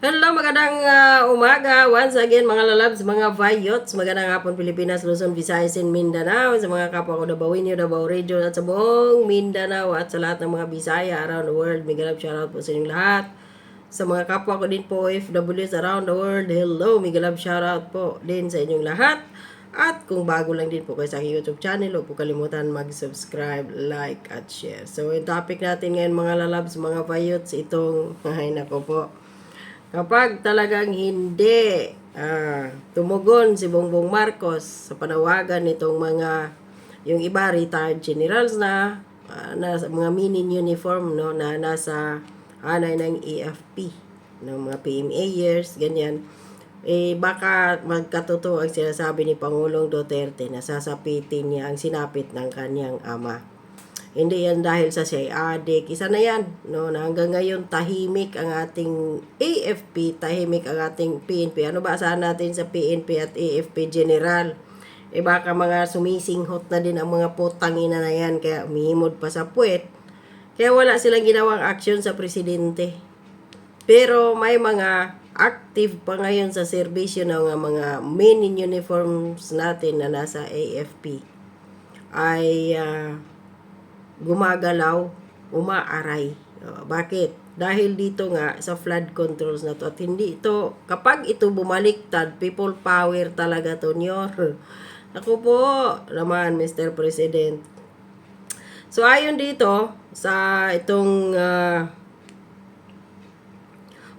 Hello, magandang ah, umaga. Once again, mga lalabs, mga vayots. Magandang hapon, Pilipinas, Luzon, Visayas, and Mindanao. Sa mga kapwa ko, Davao Inyo, Davao Radio, at sa buong Mindanao, at sa lahat ng mga Bisaya around the world. Mega love shoutout po sa inyong lahat. Sa mga kapwa ko din po, OFWs around the world, hello, mega love shoutout po din sa inyong lahat. At kung bago lang din po kayo sa aking YouTube channel, huwag po kalimutan mag-subscribe, like, at share. So, yung topic natin ngayon, mga lalabs, mga vayots, itong, ay nako po, Kapag talagang hindi ah, tumugon si Bongbong Marcos sa panawagan nitong mga yung iba retired generals na ah, nasa mga mini uniform no na nasa anay ng AFP ng mga PMA years ganyan eh baka magkatotoo ang sinasabi ni Pangulong Duterte na sasapitin niya ang sinapit ng kanyang ama. Hindi yan dahil sa siya adik. Isa na yan. No? Na hanggang ngayon, tahimik ang ating AFP, tahimik ang ating PNP. Ano ba asahan natin sa PNP at AFP General? Eh baka mga sumisinghot na din ang mga putangina na yan, kaya umihimod pa sa puwet. Kaya wala silang ginawang aksyon sa presidente. Pero may mga active pa ngayon sa serbisyo ng mga men in uniforms natin na nasa AFP ay ah, gumagalaw, umaaray. Uh, bakit? Dahil dito nga sa flood controls na to at hindi ito, kapag ito bumaliktad, people power talaga to nyor. Ako po naman, Mr. President. So ayon dito sa itong ah,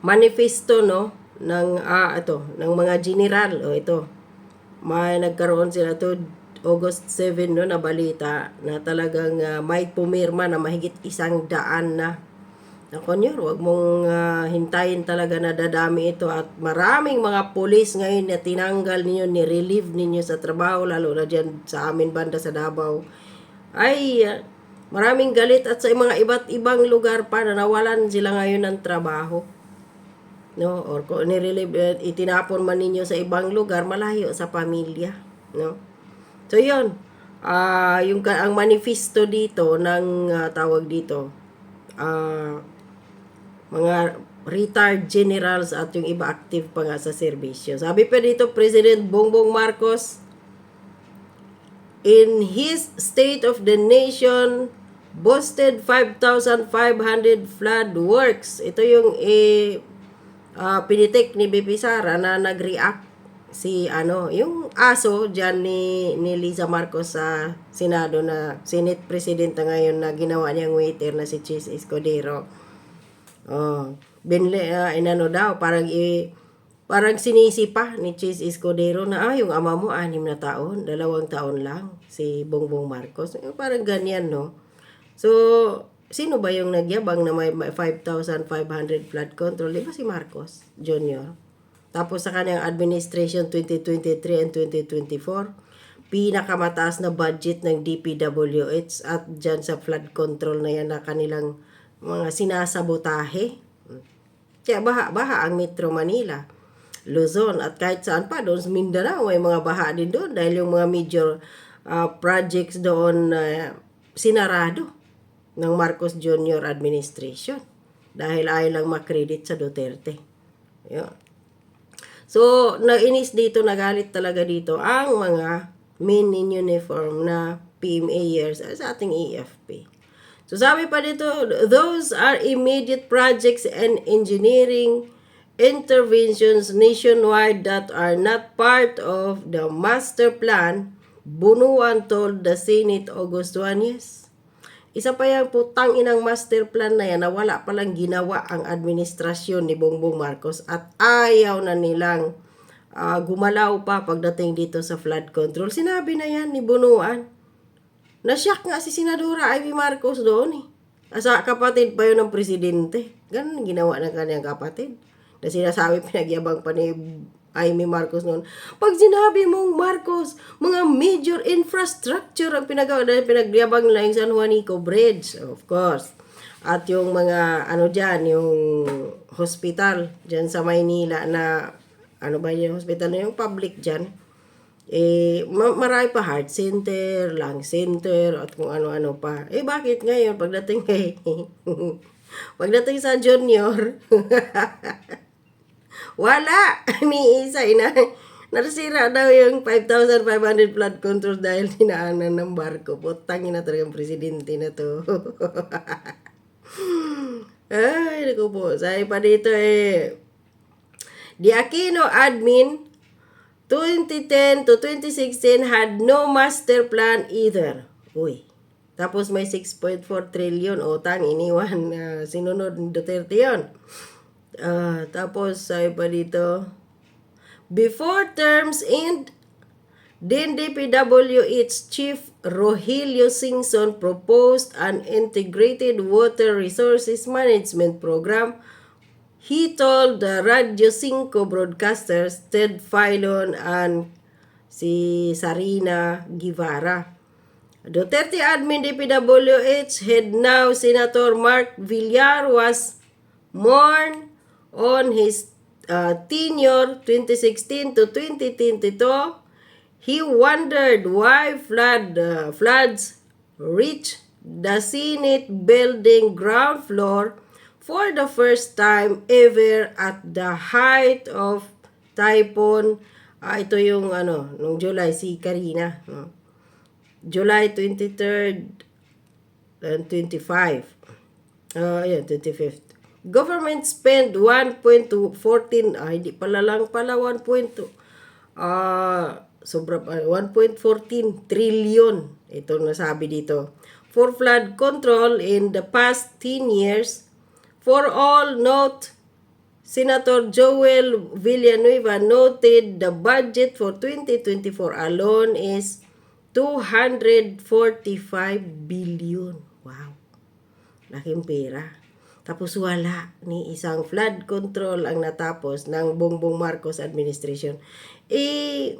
manifesto no ng ah ito ng mga general o ito may nagkaroon sila to August 7 no na balita na talagang ah, may pumirma na mahigit isang daan na. Ako nyo, huwag mong ah, hintayin talaga na dadami ito at maraming mga pulis ngayon na tinanggal ninyo, ni-relieve ninyo sa trabaho, lalo na dyan sa amin banda sa Davao. Ay, ah, maraming galit at sa mga iba't ibang lugar pa na nawalan sila ngayon ng trabaho. No or kung nirelieve eh, itinapon man ninyo sa ibang lugar malayo sa pamilya no so yun ah yung ang manifesto dito ng ah, tawag dito ah mga retired generals at yung iba active pa nga sa serbisyo sabi pa dito President Bongbong Marcos in his State of the Nation boasted 5,500 flood works. Ito yung eh, ah, pinitik ni BP Sara na nag-react si ano, yung aso dyan ni, ni Liza Marcos sa Senado na Senate President ngayon na ginawa niyang waiter na si Chis Escudero. Oh, binle uh, inano daw parang i parang sinisi pa ni Chis Escudero na ah, yung ama mo anim na taon, dalawang taon lang si Bongbong Marcos. Eh, Parang ganyan, no? So, sino ba yung nagyabang na may 5,500 flood control? Di ba si Marcos Jr.? Tapos sa kanyang administration 2023 and 2024, pinakamataas na budget ng DPWH at dyan sa flood control na yan na kanilang mga sinasabotahe. Kaya baha-baha ang Metro Manila. Luzon at kahit saan pa doon sa Mindanao may mga baha din doon dahil yung mga major ah, projects doon na sinarado ng Marcos Jr. administration dahil ayaw lang makredit sa Duterte. Yun. So, nainis dito, nagalit talaga dito ang mga men in uniform na PMA years sa ating EFP. So, sabi pa dito, those are immediate projects and engineering interventions nationwide that are not part of the master plan, Bunuan told the Senate August 1, yes. Isa pa yung putang inang master plan na yan na wala palang ginawa ang administrasyon ni Bongbong Marcos at ayaw na nilang ah, gumalaw pa pagdating dito sa flood control. Sinabi na yan ni Bunuan. Nasyak nga si Senadora Ivy Marcos doon eh. Asa kapatid pa yun ng presidente. Ganun ginawa ng kanyang kapatid. Na sinasabi pinagyabang pa ni Amy Marcos noon. Pag sinabi mong Marcos, mga major infrastructure ang pinagawa dahil pinagyabang nila yung San Juanico Bridge, of course. At yung mga, ano dyan, yung hospital dyan sa Maynila na, ano ba yung hospital na yung public dyan, eh, ma- marami pa heart center, lung center, at kung ano-ano pa. Eh, bakit ngayon, pagdating kay, pagdating sa junior, Wala! Ni isa, ina. Nasira daw yung 5,500 flood control dahil tinaanan ng barko. Putangin na talagang presidente na to. Ay, naku po. Sabi pa dito eh, The Aquino admin 2010 to 2016 had no master plan either. Uy. Tapos may 6.4 trillion utang iniwan na sinunod Duterte yun. Ah, tapos sabi pa dito, before terms end, then DPWH Chief Rogelio Singson proposed an integrated water resources management program He told the Radio 5 broadcasters Ted Filon and si Sarina Guevara. Duterte admin DPWH head now Senator Mark Villar was mourned on his uh, tenure 2016 to 2022. He wondered why flood uh, floods reached the Senate building ground floor for the first time ever at the height of typhoon. Ah, ito yung ano, nung July, si Karina. no? July 23rd and 25. Ah, ayan, 25th. Government spent 1.14, ah, hindi pala lang pala 1.2. Ah, sobra pa, 1.14 trillion. Ito nasabi dito. For flood control in the past 10 years, For all, note, Senator Joel Villanueva noted the budget for 2024 alone is 245 billion. Wow. Laking pera. Tapos wala ni isang flood control ang natapos ng Bongbong Marcos administration. Eh,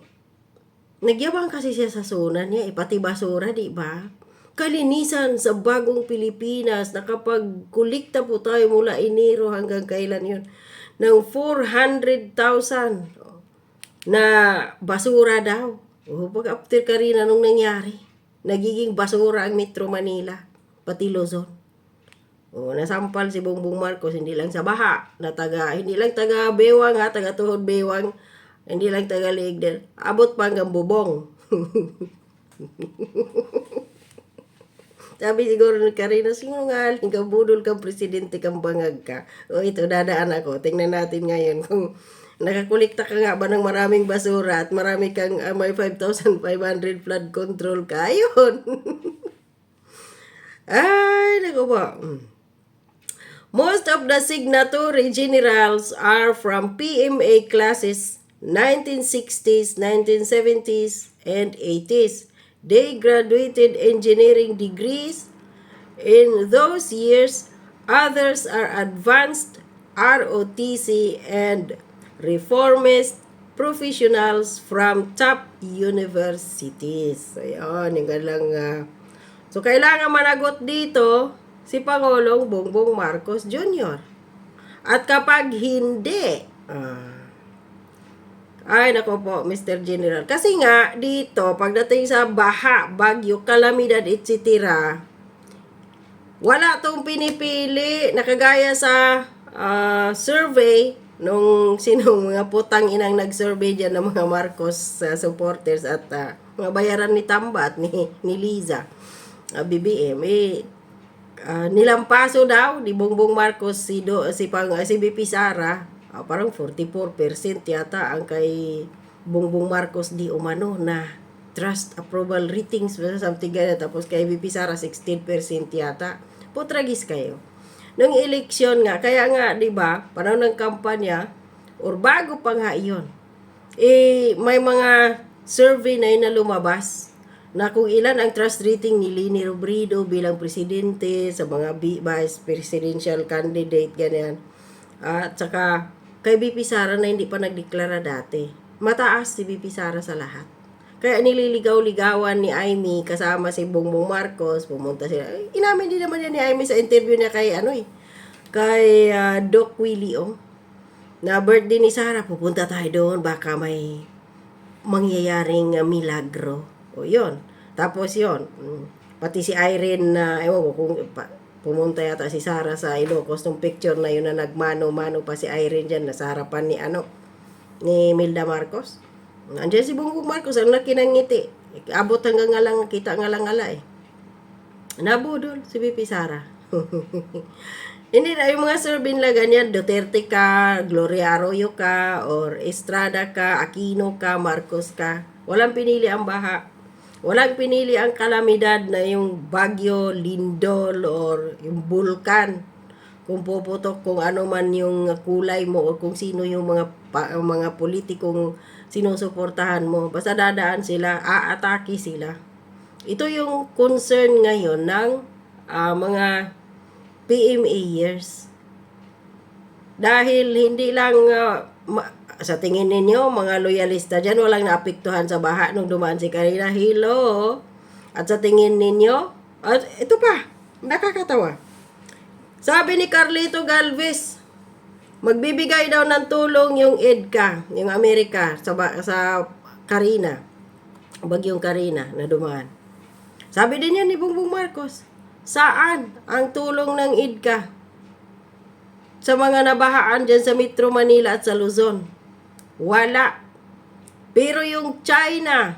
nagyabang kasi siya sa zona niya, eh, pati basura, di ba? kalinisan sa bagong Pilipinas na kapag kulikta po tayo mula Enero hanggang kailan yun ng 400,000 na basura daw. O, pag after ka rin anong nangyari, nagiging basura ang Metro Manila, pati Luzon. O, nasampal si Bongbong Marcos, hindi lang sa baha, na taga, hindi lang taga Bewang ha, taga Tuhod Bewang, hindi lang taga Ligder, abot pa hanggang Bubong. Sabi siguro ni Karina, sino nga aling ka, budol kang presidente kang bangag ka. O ito, dadaan ako. Tingnan natin ngayon kung nakakulikta ka nga ba ng maraming basura at marami kang ah, may 5,500 flood control ka. Ayun. Ay, naku po. Most of the signatory generals are from PMA classes 1960s, 1970s, and 80s. They graduated engineering degrees in those years. Others are advanced ROTC and reformist professionals from top universities. So, yun, yung lang. ah. so, kailangan managot dito si Pangulong Bongbong Marcos Jr. At kapag hindi, ah, ay, nako po, Mr. General. Kasi nga, dito, pagdating sa baha, bagyo, kalamidad, etc., wala tong pinipili nakagaya sa ah, survey nung sinong mga putang inang nag-survey dyan ng mga Marcos ah, supporters at ah, mga bayaran ni Tamba at ni, ni Liza, ah, BBM, eh, ah, nilampaso daw ni Bongbong Marcos si, Do, si, pang, si BP Sara. Ah, parang 44% yata ang kay Bongbong Marcos di umano na trust approval ratings something ganyan tapos kay VP Sara 16% yata. Putragis kayo. Nung eleksyon nga kaya nga di ba panahon ng kampanya or bago pa nga iyon eh may mga survey na yun na lumabas na kung ilan ang trust rating ni Lini Robredo bilang presidente sa mga vice presidential candidate ganyan at saka kay BP Sara na hindi pa nagdeklara dati. Mataas si BP Sara sa lahat. Kaya nililigaw-ligawan ni Amy kasama si Bongbong Marcos, pumunta sila. Inamin din naman yan ni Amy sa interview niya kay ano eh, kay ah, Doc Willie oh. Na birthday ni Sara, pupunta tayo doon, baka may mangyayaring ah, milagro. O yon. Tapos yon. mm, Pati si Irene na, ewan ko kung pa, pumunta yata si Sara sa Ilocos nung picture na yun na nagmano-mano pa si Irene dyan na sa harapan ni ano ni Milda Marcos. Andiyan si Bongbong Marcos, ang laki ng ngiti. Abot hanggang nga lang, kita nga lang ngala eh. Nabudol si BP Sara. Hindi na yung mga Sir Binla ganyan, Duterte ka, Gloria Arroyo ka, or Estrada ka, Aquino ka, Marcos ka. Walang pinili ang baha. Walang pinili ang kalamidad na yung bagyo, lindol, or yung bulkan. Kung puputok kung ano man yung kulay mo o kung sino yung mga pa, mga politikong sinusuportahan mo. Basta dadaan sila, aatake sila. Ito yung concern ngayon ng ah, mga PMA years. Dahil hindi lang ma- sa tingin ninyo, mga loyalista dyan, walang naapektuhan sa baha nung dumaan si Karina Hilo. At sa tingin ninyo, at ito pa, nakakatawa. Sabi ni Carlito Galvez, magbibigay daw ng tulong yung EDCA, yung Amerika, sa, sa Karina. Bagyong Karina na dumaan. Sabi din yan ni Bongbong Marcos, saan ang tulong ng EDCA sa mga nabahaan dyan sa Metro Manila at sa Luzon? Wala. Pero yung China,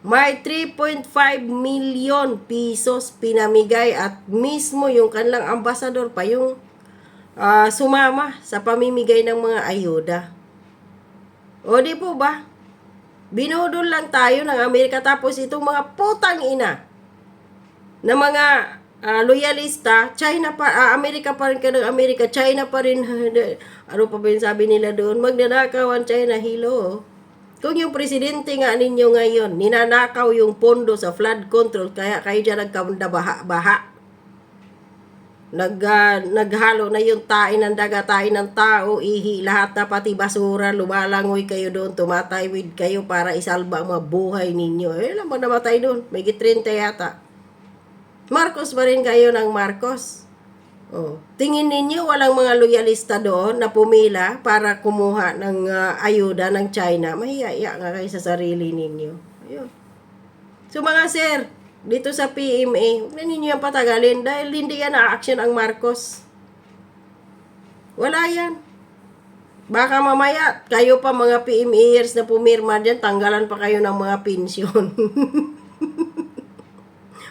may 3.5 million pesos pinamigay at mismo yung kanilang ambasador pa yung ah, sumama sa pamimigay ng mga ayuda. O di po ba? Binudol lang tayo ng Amerika tapos itong mga putang ina na mga ah, loyalista, China pa, ah, Amerika pa rin ka ng Amerika, China pa rin, ano pa ba yung sabi nila doon, magnanakaw ang China, hello. Kung yung presidente nga ninyo ngayon, ninanakaw yung pondo sa flood control, kaya kayo dyan nagkabaha-baha. Nag, ah, naghalo na yung tain ng daga, tain ng tao, ihi, lahat na pati basura, lumalangoy kayo doon, tumataywid kayo para isalba ang mga buhay ninyo. Eh, alam mo namatay doon, may 30 yata. Marcos pa rin kayo ng Marcos. Oh. Tingin ninyo walang mga loyalista doon na pumila para kumuha ng ah, ayuda ng China. Mahiya nga kayo sa sarili ninyo. Ayun. So mga sir, dito sa PMA, huwag ninyo yung patagalin dahil hindi yan na-action ang Marcos. Wala yan. Baka mamaya, kayo pa mga PMAers na pumirma dyan, tanggalan pa kayo ng mga pensyon.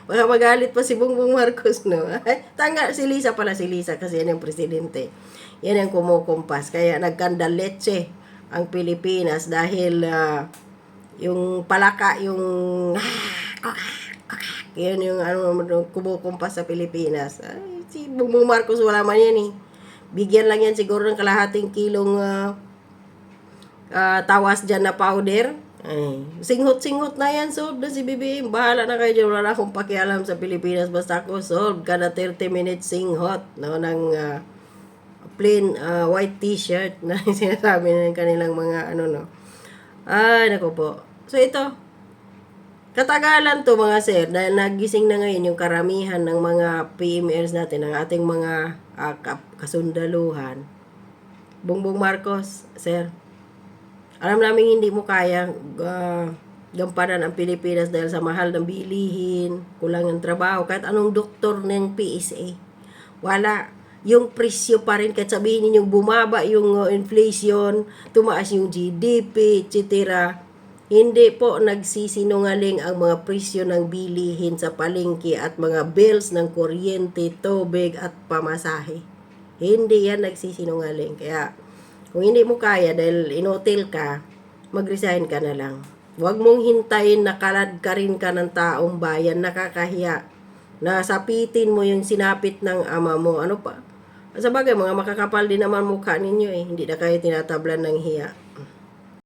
Baka magalit pa si Bongbong Marcos, no? Ay, tanga, si Lisa pala, si Lisa, kasi yan yung presidente. Yan ang kumukumpas. Kaya nagkandaletse ang Pilipinas dahil ah, yung palaka, yung yan yung ano, kumukumpas sa Pilipinas. Ay, si Bongbong Marcos, wala man yan eh. Bigyan lang yan siguro ng kalahating kilong ah, ah, tawas dyan na powder. Ay, singhot-singhot na yan, solve na si BBM. Bahala na kayo dyan. Wala na akong pakialam sa Pilipinas. Basta ako, solve. Kada 30 minutes singhot. No, ng ah, plain ah, white t-shirt na sinasabi ng kanilang mga ano, no. Ay, naku po. So, ito. Katagalan to mga sir, dahil nagising na ngayon yung karamihan ng mga PMLs natin, ng ating mga kap- kasundaluhan. Bongbong Marcos, sir, alam namin hindi mo kaya uh, gampanan ang Pilipinas dahil sa mahal ng bilihin, kulang ng trabaho, kahit anong doktor ng PSA. Wala. Yung presyo pa rin, kahit sabihin ninyong bumaba yung uh, inflation, tumaas yung GDP, etc. Hindi po nagsisinungaling ang mga presyo ng bilihin sa palengke at mga bills ng kuryente, tubig at pamasahe. Hindi yan nagsisinungaling. Kaya, kung hindi mo kaya dahil inotel ka, mag-resign ka na lang. Huwag mong hintayin na kalad ka rin ka ng taong bayan, nakakahiya. Nasapitin mo yung sinapit ng ama mo. Ano pa? Sa bagay, mga makakapal din naman mukha ninyo eh. Hindi na kayo tinatablan ng hiya.